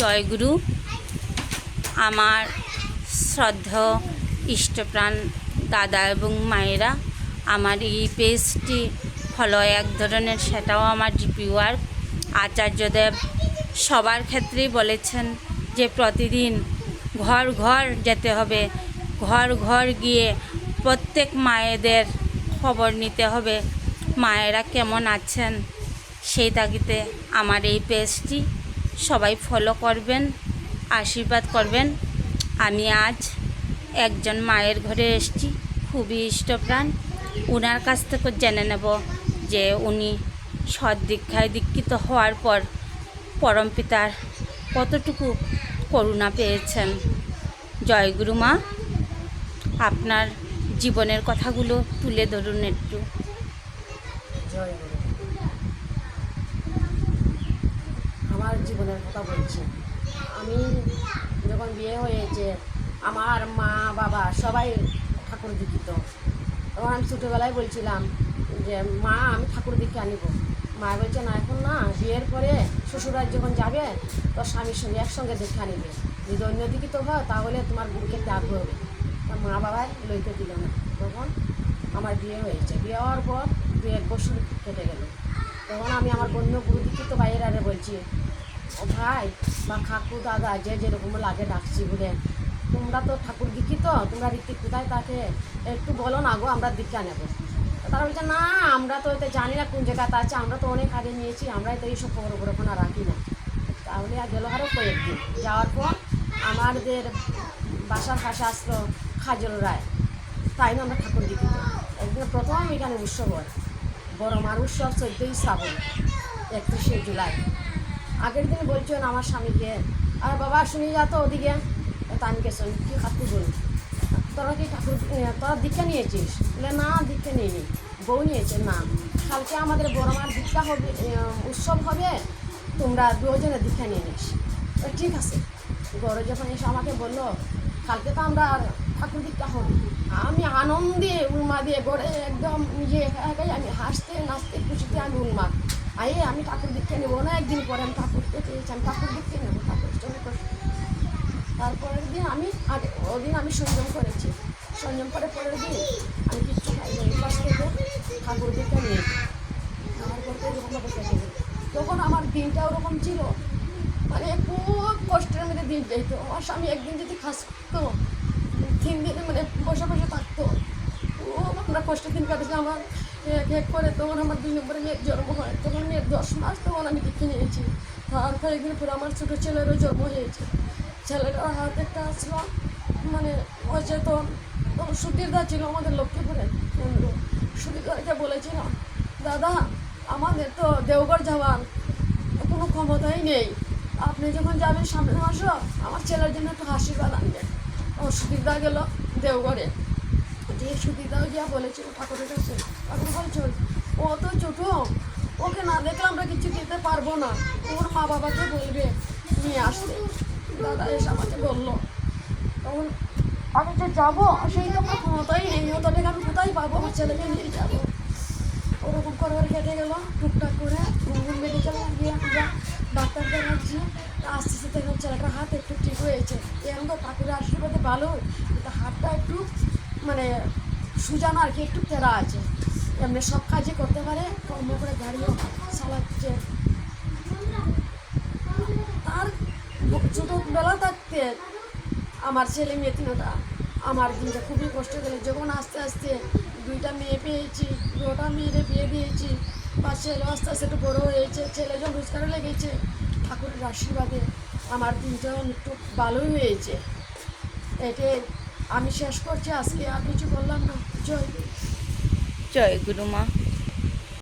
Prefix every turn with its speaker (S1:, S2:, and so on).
S1: জয়গুরু, আমার শ্রদ্ধ ইষ্টপ্রাণ দাদা এবং মায়েরা, আমার এই পেজটি হলো এক ধরনের, সেটাও আমার জিপি ওয়ার্ক আচার্যদেব সবার ক্ষেত্রেই বলেছেন যে প্রতিদিন ঘর ঘর যেতে হবে, ঘর ঘর গিয়ে প্রত্যেক মায়েদের খবর নিতে হবে, মায়েরা কেমন আছেন সেই তাগিতে আমার এই পেজটি সবাই ফলো করবেন, আশীর্বাদ করবেন। আমি আজ একজন মায়ের ঘরে এসেছি, খুবই ইষ্টপ্রাণ। ওনার কাছ থেকে জেনে নেব যে উনি সৎ দীক্ষায় দীক্ষিত হওয়ার পর পরমপিতার কতটুকু করুণা পেয়েছেন। জয়গুরু মা, আপনার জীবনের কথাগুলো তুলে ধরুন একটু
S2: গুরু আমার জীবনের কথা বলছি। আমি যখন বিয়ে হয়েছে, আমার মা, বাবা সবাই ঠাকুর দীক্ষিত। তখন আমি ছোটোবেলায় বলছিলাম যে, মা, আমি ঠাকুর দীক্ষা আনিব মা বলছে, না, এখন না, বিয়ের পরে শ্বশুরার যখন যাবে তোর স্বামীর সঙ্গে একসঙ্গে দীক্ষা নিবে। যদি অন্য তো হয়, তাহলে তোমার গুরুকে ত্যাগ হবে তা মা বাবাই লইতে দিল না। তখন আমার বিয়ে হয়েছে। বিয়ে হওয়ার পর দু এক বছর কেটে গেল। তখন আমি আমার অন্য গুরু দীক্ষিত বাইরে বলছি ভাই বা কাকু, দাদা, যে যেরকম লাগে ডাকছি বলে। তোমরা তো ঠাকুর দিকি তো তোমরা রীতি কোথায় থাকে একটু বলো না গো, আমরা দীক্ষা নেব। তারা বলছে, না, আমরা তো এতে জানি না কোন জায়গাতে আছে, আমরা তো অনেক আগে নিয়েছি, আমরা তো এইসব খবর খবর এখন রাখি না। তাহলে আর গেল আরও কয়েকদিন। যাওয়ার পর আমাদের বাসার পাশে আসলো খাজল রায়। তাই না আমরা ঠাকুর দীক্ষিত? একদিন প্রথম এখানে উৎসব হয়। বড় মার উৎসব চোদ্দোই শ্রাবণ, একত্রিশে জুলাই। আগের দিন বলছেন আমার স্বামীকে? আর বাবা, শুনি যা তো ওদিকে। তা আমি গেছেন কি খাতে বলুন তোরা কি ঠাকুর তোরা দীক্ষা নিয়েছিস? বলে, না, দীক্ষা নিইনি। বউ নিয়েছে, না। কালকে আমাদের বড় মার দীক্ষা হবে উৎসব হবে, তোমরা দুজনে দীক্ষা নিয়ে নিস। ঠিক আছে। গড়ে যখন এসে আমাকে বলল, কালকে তো আমরা ঠাকুর দীক্ষা হবে আমি আনন্দে উন্মা দিয়ে গড়ে একদম নিজে একাই আমি হাসতে, নাচতে, খুশিতে আমি উন্মাদ আয়ে আমি ঠাকুর দেখতে নেব না একদিন পরে আমি ঠাকুরকে চেয়েছি আমি ঠাকুর দেখতে নেব, ঠাকুর চলে তারপরের দিন আমি আগে ওদিন আমি সংযম করেছি। সংযম করে পরের দিন আমি থেকে ঠাকুর দীক্ষা নিয়ে আমার তখন আমার দিনটা ওরকম ছিল মানে খুব কষ্টের মধ্যে দিন যেত আমার স্বামী একদিন যদি খাস করতো তিন দিনে মানে বসে বসে থাকতো ও আমরা কষ্টের দিন কাটেছে আমার এক এক করে তখন আমার দুই নম্বরে মেয়ের জন্ম হয়। তখন মেয়ের দশ মাস তখন আমি দেখে নিয়েছি। তারপরে একদিন পরে আমার ছোটো ছেলেরও জন্ম হয়েছে। ছেলেটার হাত একটা আসলো মানে অচেতন। সুধীরদা ছিল আমাদের লক্ষ্মীপুরে। কেন্দ্র সুধীরদাকে বলেছিলাম দাদা, আমাদের তো দেওঘর যাওয়ার কোনো ক্ষমতাই নেই। আপনি যখন যাবেন সামনের মাসও আমার ছেলের জন্য একটু আশীর্বাদ আনবেন ও সুধীরদা গেল দেওঘরে। যে সুধীরদাও যা বলেছিল ঠাকুরের কাছে। ঠাকুর বলছো ও তো ছোটো, ওকে না দেখলে আমরা কিছু দিতে পারব না। ওর মা বাবাকে বলবে নিয়ে আসতে। দাদা এসে আমাকে বলল, তখন আমি যে যাব, সেই তো আমার ক্ষমতাই নেই। টাকা আমি কোথায় পাবো? আমার ছেলেকে নিয়ে যাব। ওরকম করে ওর কেটে গেল, টুকটাক করে ঘুমঘুম মেডিকেল গিয়ে আমরা ডাক্তার দেখাচ্ছি। আস্তে আস্তে দেখলাম ছেলেটার হাত একটু ঠিক হয়েছে। এরকম তো ঠাকুরের আশীর্বাদে ভালো, কিন্তু হাতটা একটু মানে সুজানো আর কি, একটু তেরা আছে। এমনি সব কাজই করতে পারে কর্ম করে গাড়িও চালাচ্ছে। তার ছোটোবেলা থাকতে আমার ছেলে মেয়ে তিনটা, আমার দিনটা খুবই কষ্ট গেলে। যখন আস্তে আস্তে দুইটা মেয়ে পেয়েছি, দুটা মেয়েরে বিয়ে দিয়েছি বা ছেলে, আস্তে আস্তে একটু বড়ো হয়েছে, ছেলে যখন রোজগারে লেগেছে ঠাকুরের আশীর্বাদে আমার দিনটা একটু ভালোই হয়েছে। এতে আমি শেষ করছি আজকে আর কিছু বললাম না। জয়।
S1: জয় মা